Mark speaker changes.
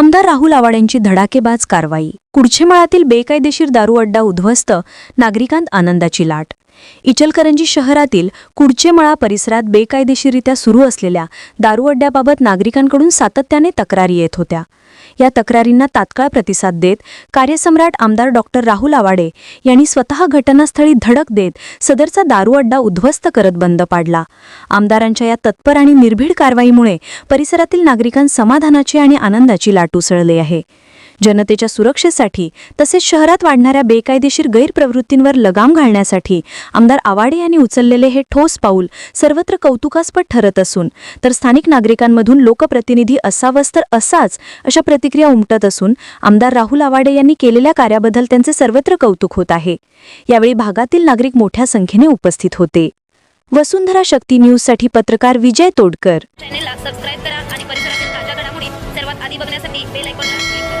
Speaker 1: आमदार राहुल आवाड यांची धडाकेबाज कारवाई. कुडछेमाळातील बेकायदेशीर दारू अड्डा उद्ध्वस्त नागरिकांत आनंदाची लाट. इचलकरंजी शहरातील कुडचेमळा परिसरात बेकायदेशीरित्या सुरू असलेल्या दारू अड्ड्याबाबत नागरिकांकडून सातत्याने तक्रारी येत होत्या. या तक्रारींना तात्काळ प्रतिसाद देत कार्यसम्राट आमदार डॉक्टर राहुल आवाडे यांनी स्वतः घटनास्थळी धडक देत सदरचा दारू अड्डा उद्ध्वस्त करत बंद पाडला. आमदारांच्या या तत्पर आणि निर्भीड कारवाईमुळे परिसरातील नागरिकांत समाधानाची आणि आनंदाची लाट उसळली आहे. जनतेच्या सुरक्षेसाठी तसेच शहरात वाढणाऱ्या बेकायदेशीर गैरप्रवृत्तींवर लगाम घालण्यासाठी आमदार आवाडे यांनी उचललेले हे ठोस पाऊल सर्वत्र कौतुकास्पद ठरत असून तर स्थानिक नागरिकांमधून लोकप्रतिनिधी असावंच तर असाच अशा प्रतिक्रिया उमटत असून आमदार राहुल आवाडे यांनी केलेल्या कार्याबद्दल त्यांचे सर्वत्र कौतुक होत आहे. यावेळी भागातील नागरिक मोठ्या संख्येने उपस्थित होते. वसुंधरा शक्ती न्यूजसाठी पत्रकार विजय तोडकर.
Speaker 2: चॅनेलला सबस्क्राईब करा आणि परिसरातील ताज्या घडामोडी सर्वात आधी बघण्यासाठी बेल आयकॉनला क्लिक